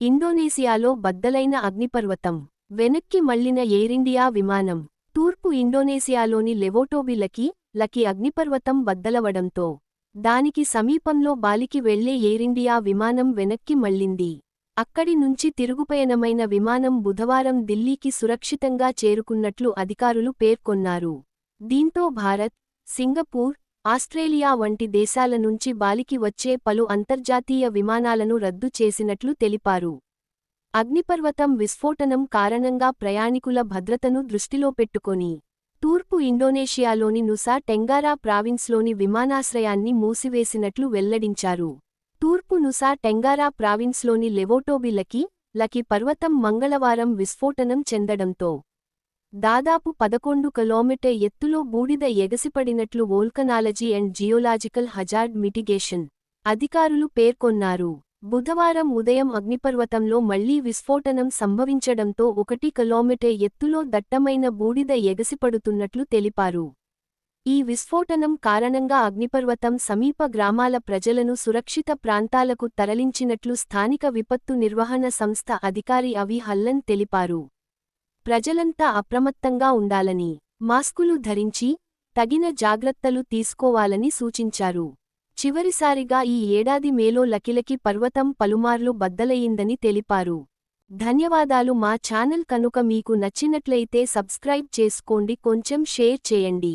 ఇండోనేసియాలో బద్దలైన అగ్నిపర్వతం వెనక్కి మళ్ళిన ఎయిరిండియా విమానం తూర్పు ఇండోనేసియాలోని లెవోటోబిలకి లకి అగ్నిపర్వతం బద్దలవడంతో దానికి సమీపంలో బాలికి వెళ్ళే ఎయిరిండియా విమానం వెనక్కి మళ్ళింది అక్కడి నుంచి తిరుగుపయనమైన విమానం బుధవారం ఢిల్లీకి సురక్షితంగా చేరుకున్నట్లు అధికారులు పేర్కొన్నారు. దీంతో భారత్ సింగపూర్ ఆస్ట్రేలియా వంటి దేశాల నుంచి బాలికి వచ్చే పలు అంతర్జాతీయ విమానాలను రద్దు చేసినట్లు తెలిపారు. అగ్నిపర్వతం విస్ఫోటనం కారణంగా ప్రయాణికుల భద్రతను దృష్టిలో పెట్టుకొని తూర్పు ఇండోనేషియాలోని నుసా టెంగారా ప్రావిన్స్లోని విమానాశ్రయాన్ని మూసివేసినట్లు వెల్లడించారు. తూర్పు నుసా టెంగారా ప్రావిన్స్లోని లెవోటోబిలకి లకి పర్వతం మంగళవారం విస్ఫోటనం చెందడంతో దాదాపు పదకొండు కిలోమీటర్ ఎత్తులో బూడిద ఎగసిపడినట్లు volcanology and geological hazard mitigation అధికారులు పేర్కొన్నారు. బుధవారం ఉదయం అగ్నిపర్వతంలో మళ్ళీ విస్ఫోటనం సంభవించడంతో ఒకటి కిలోమీటర్ ఎత్తులో దట్టమైన బూడిద ఎగసిపడుతున్నట్లు తెలిపారు. ఈ విస్ఫోటనం కారణంగా అగ్నిపర్వతం సమీప గ్రామాల ప్రజలను సురక్షిత ప్రాంతాలకు తరలించినట్లు స్థానిక విపత్తు నిర్వహణ సంస్థ అధికారి అవి హల్లన్ తెలిపారు. ప్రజలంతా అప్రమత్తంగా ఉండాలని మాస్కులు ధరించి తగిన జాగ్రత్తలు తీసుకోవాలని సూచించారు. చివరిసారిగా ఈ ఏడాది మేలో లకిలకి పర్వతం పలుమార్లు బద్దలయ్యిందని తెలిపారు. ధన్యవాదాలు మా ఛానల్ కనుక మీకు నచ్చినట్లయితే సబ్స్క్రైబ్ చేసుకోండి కొంచెం షేర్ చేయండి.